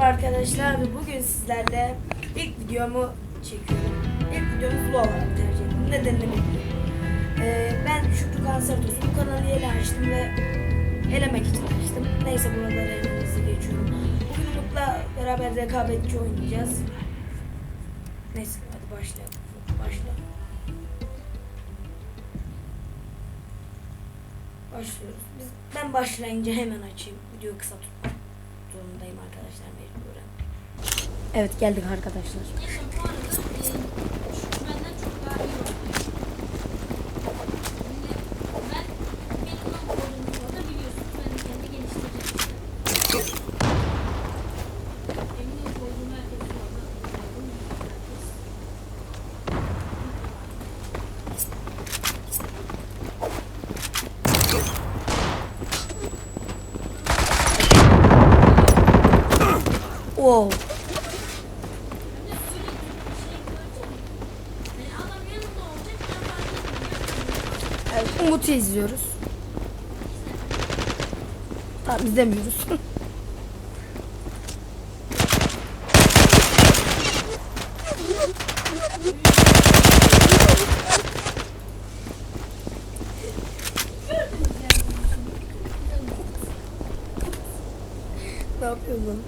arkadaşlar. Bugün sizlerle ilk videomu çekiyorum. İlk videomu full olarak tercih ettim. Nedenini bilmiyorum. Ee, ben Şükrü Kanser Tosun. Bu kanalı yeni açtım ve elemek için açtım. Neyse buraları elimizi geçiyorum. Bugün Umut'la beraber rekabetçi oynayacağız. Neyse hadi başlayalım. Başlayalım. Başlıyoruz. Biz, ben başlayınca hemen açayım. Videoyu kısa tutmak zorundayım arkadaşlar mecburen. Evet geldik arkadaşlar. Neyse bu arada e, şu benden çok daha iyi oynuyor. Şimdi ben benim olan oyunumu orada biliyorsunuz. Ben kendi geliştireceğim işte. Eminim oyunumu herkes orada oynuyor. Herkes. Wow. Ben de böyle bir şey göreceğim. Yani adam yanımda olacak. Ben fark etmiyorum. Evet, Umut'u izliyoruz. Tamam izlemiyoruz. ne yapıyorsun?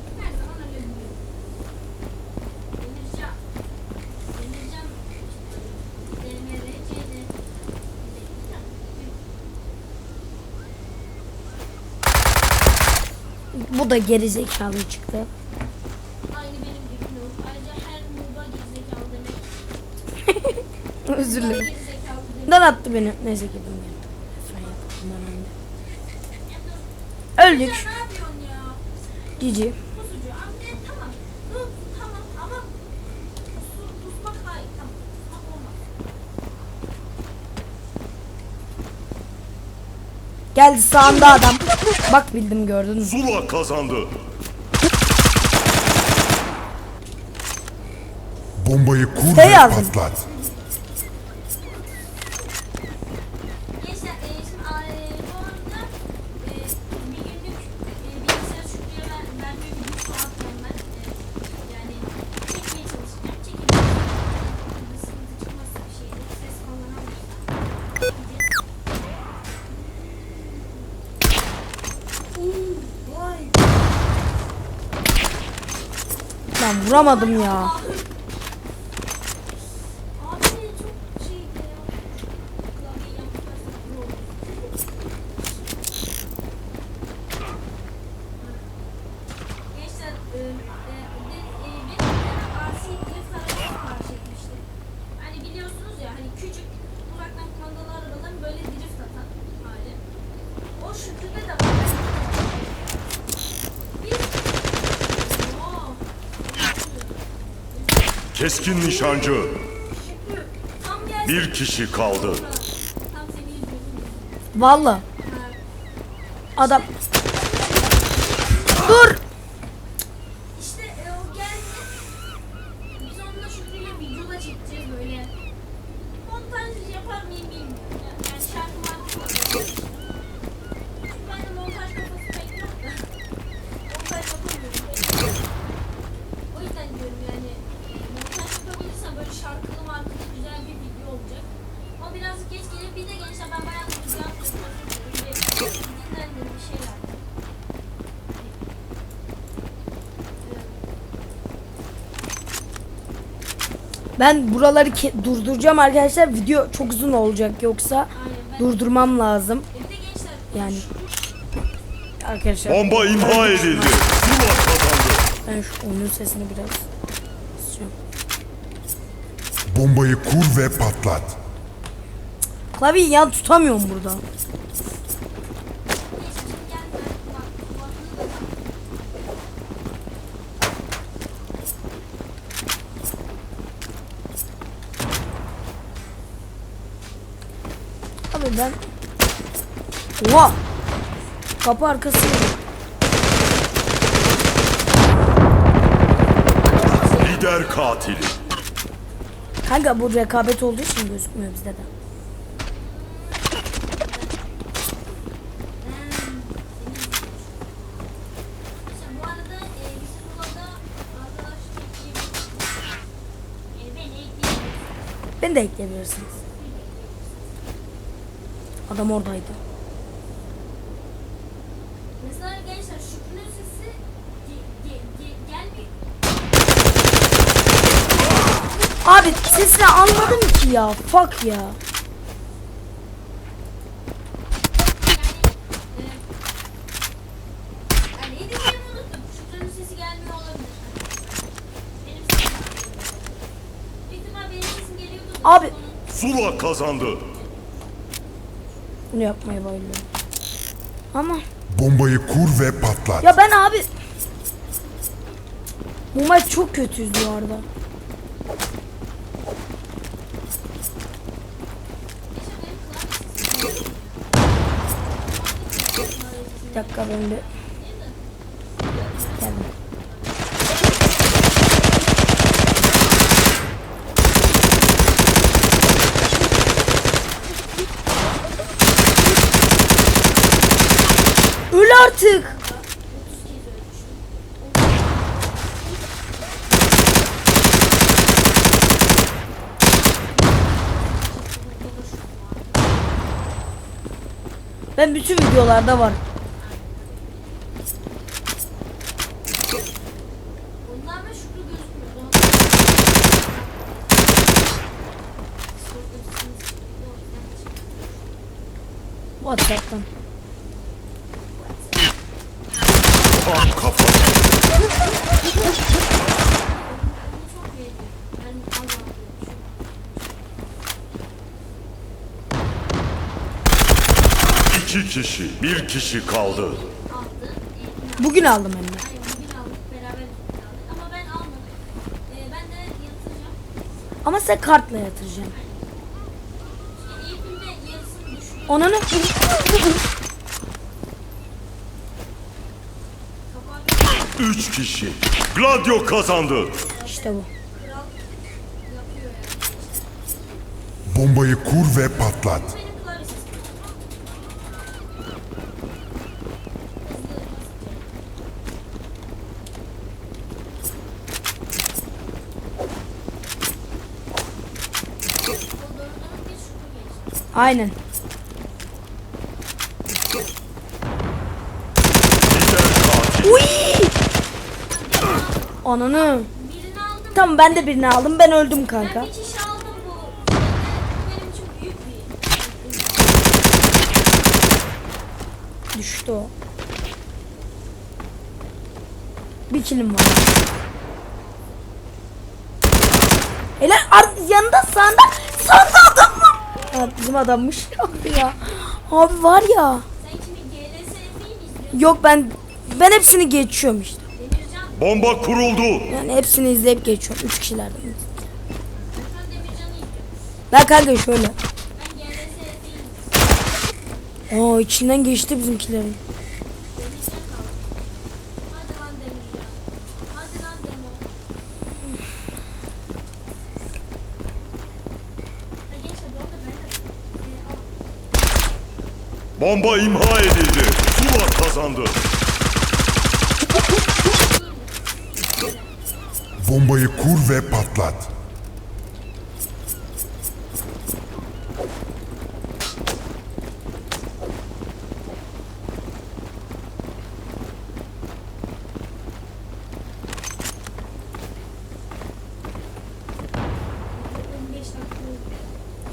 Bu da geri zekalı çıktı. Aynı benim gibi noob. Ayrıca her noob'a gerizekalı demek. Özür dilerim. Dan attı beni. Neyse önde. Öldük. Cici. Pusucu. Abi tamam. Noob tamam ama pusu, pusmak hayır. Tamam. Pusmak olmaz. Geldi sağında adam. Bak bildim gördün mü? Zula kazandı. Bombayı kur ve yazdın? patlat. Ben vuramadım ya. Abi çok Keskin nişancı. Bir kişi kaldı. Valla. Adam. Dur. Ben buraları ke- durduracağım arkadaşlar. Video çok uzun olacak yoksa Aynen durdurmam lazım. Yani arkadaşlar Bomba imha edildi. Ben şu onun sesini biraz kısacağım. Bombayı kur ve patlat. Klavyeyi yan tutamıyorum burada. abi ben. Oha. Kapı arkası. Lider katili. Kanka bu rekabet olduğu için gözükmüyor bizde de. Hmm. Beni de ekleyebilirsiniz. Adam oradaydı. Mesela gençler Şükrü'nün sesi ge- ge- ge- gelmiyor. Abi sesini anladım ki ya. Fuck ya. E. Abi. Zula kazandı. Bunu yapmaya bayılıyorum. Ama Bombayı kur ve patlat. ya ben abi bu maç çok kötüyüz bu arada. Bir dakika ben bir artık. Ben bütün videolarda var. WhatsApp'tan. Tam kafa. İki kişi, bir kişi kaldı. Aldı. Bugün aldım hem de. Hayır bugün aldık beraber aldık ama ben almadım. Ben de yatıracağım. Ama sen kartla yatıracaksın. İşte Üç kişi. Gladio kazandı. işte bu. Bombayı kur ve patlat. Benim klavye sesim. Hızlı. O dördünün bir şutu geçti. Aynen. Lider katil. Uy! Ananı. Tamam ben de birini aldım. Ben öldüm kanka. Ben bir. Düştü o. Bir kilim var. Helal ar- yanında sağında sağında adam var. Ha, bizim adammış. Abi ya. Abi var ya. Yok ben ben hepsini geçiyorum işte. Bomba kuruldu. Yani hepsini izleyip geçiyorum. Üç kişilerden. Ben kanka şöyle. Aa içinden geçti bizimkilerin. Demircan kaldı. Hadi lan Demircan. Hadi lan Demo. Ha gençler bu arada ben de. Ee, al. Bomba imha edildi. Zula kazandı. Bombayı kur ve patlat.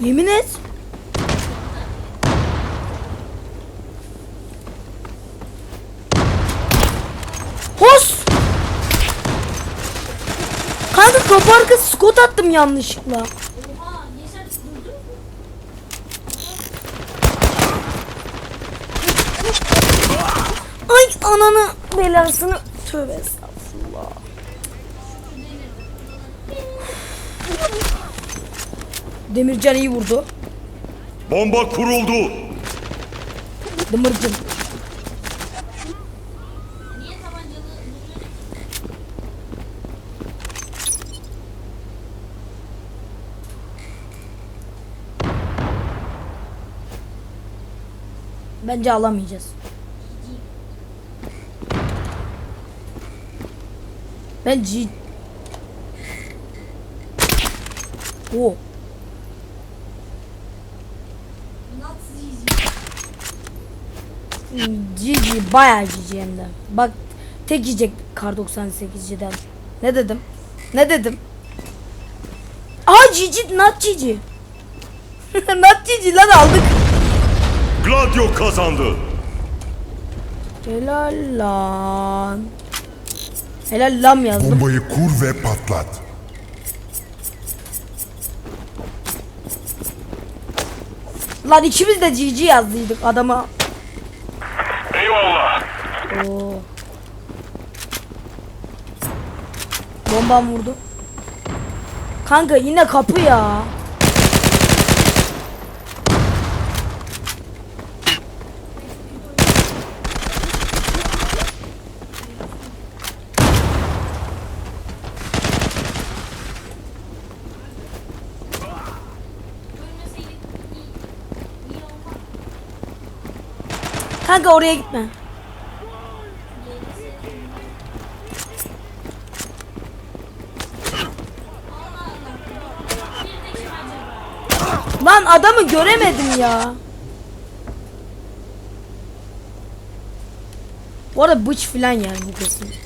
Yemin et. Hos! Kanka kapı arkası Scott attım yanlışlıkla. Ay ananı belasını. Tövbe estağfurullah. Demircan iyi vurdu. Bomba kuruldu. Dımırcım. Bence alamayacağız. Ben G... Oh. GG bayağı GG hem de. Bak tek yiyecek kar 98'ciden. Ne dedim? Ne dedim? Aa GG not GG. not GG lan aldık. Gladio kazandı. Helal lan. Helal lam yazdım. Bombayı kur ve patlat. Lan ikimiz de GG yazdıydık adama. Eyvallah. Oo. Bombam vurdu. Kanka yine kapı ya. Kanka oraya gitme. Lan adamı göremedim ya. Bu arada bıç filan yani bu kesin. Şey.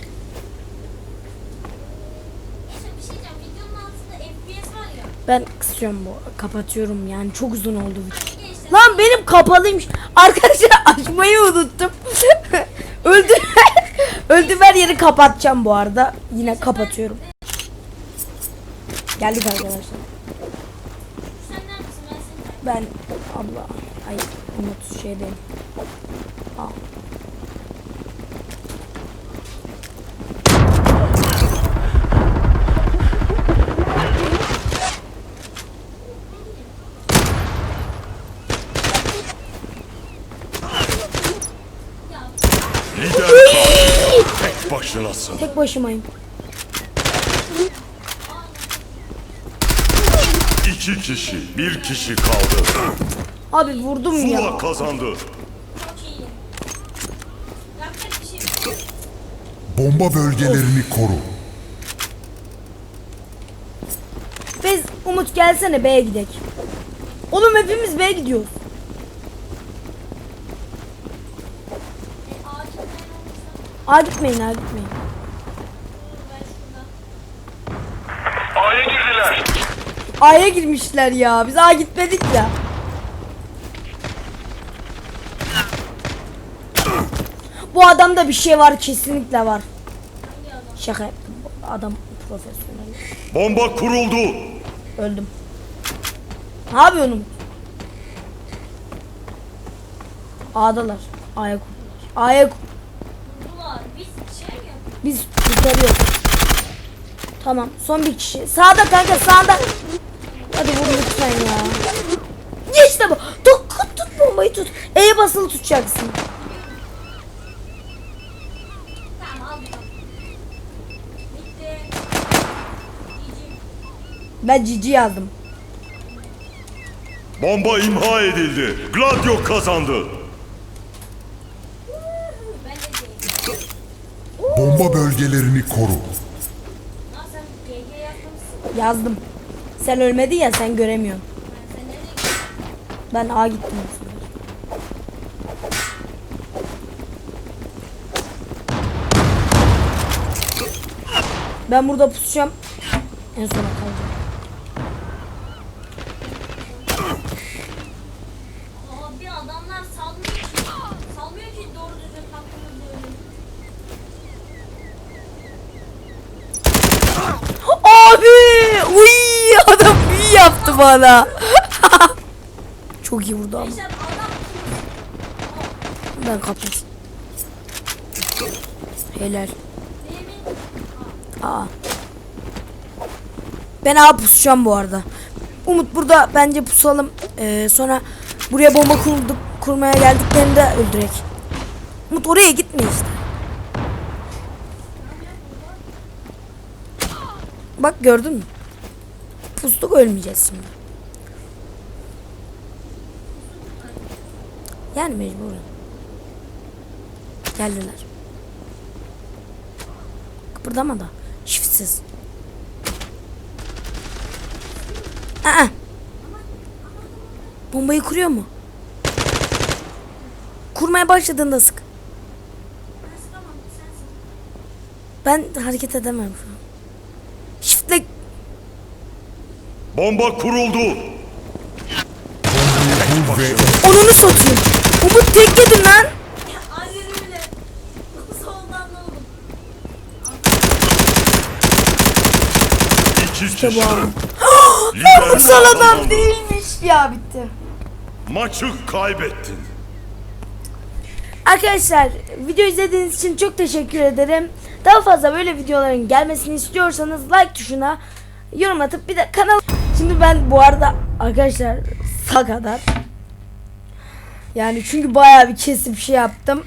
Ben kısıyorum bu. Kapatıyorum yani çok uzun oldu video. Lan benim kapalıymış. Arkadaşlar açmayı unuttum. Öldü. Öldü her yeri kapatacağım bu arada. Yine kapatıyorum. Geldik arkadaşlar. Ben abla ay Umut şeydeyim. Aa. Lider katil. Tek başınasın. Tek başımayım. İki kişi, bir kişi kaldı. Abi vurdum Zula ya. kazandı. Şey yok. Bomba bölgelerini koru. Biz Umut gelsene B'ye gidek. Oğlum hepimiz B'ye gidiyoruz. Olmasam A gitmeyin A gitmeyin. A'ya girdiler. A'ya girmişler ya. Biz A gitmedik ya. Bu adamda bir şey var kesinlikle var. Şaka yaptım. Adam profesyonel. Bomba kuruldu. Öldüm. Ne yapıyorsun? A'dalar. A'ya kurdular. A'ya kur- Bunlar biz şey mi yapıyoruz? Biz kurtarıyoruz. Tamam. Son bir kişi. Sağda kanka sağda. Hadi vur lütfen ya. İşte bu. Tut, tut, bombayı tut. E'ye basılı tutacaksın. Ben cici yazdım. Bomba imha edildi. Gladio kazandı. Ben de değil. Bomba bölgelerini koru. Yazdım. Sen ölmedin ya sen göremiyorsun. Ben A gittim. Ben burada pusacağım. En sona Uy! Adam büyü yaptı bana. Çok iyi vurdu ama. Ben kapatayım. Helal. Aa. Ben A pusacağım bu arada. Umut burada bence pusalım. Ee, sonra buraya bomba kurduk, kurmaya geldiklerinde öldürek. Umut oraya gitme. Bak gördün mü? Pustuk ölmeyeceğiz şimdi. Yani mecburen. Geldiler. Kıpırdama da. Şifsiz. Aa. Bombayı kuruyor mu? Kurma sıkmaya başladığında sık. Ben hareket edemem şu an. Shift'le Bomba kuruldu. Onunu satayım. Umut tek yedin lan. Soldan ne oldu? İki kişi. bu abi. Liderler Kutsal adam kazandı. değilmiş. Ya bitti. Maçı kaybettin. Arkadaşlar video izlediğiniz için çok teşekkür ederim. Daha fazla böyle videoların gelmesini istiyorsanız like tuşuna yorum atıp bir de kanal... Şimdi ben bu arada arkadaşlar sağ kadar yani çünkü bayağı bir kesip şey yaptım.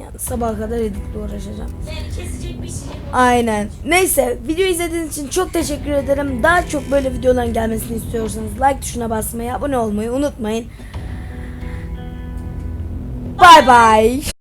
Yani sabaha kadar editle uğraşacağım. Yani kesecek bir şey. Aynen. Neyse video izlediğiniz için çok teşekkür ederim. Daha çok böyle videoların gelmesini istiyorsanız like tuşuna basmayı, abone olmayı unutmayın. Bye bye.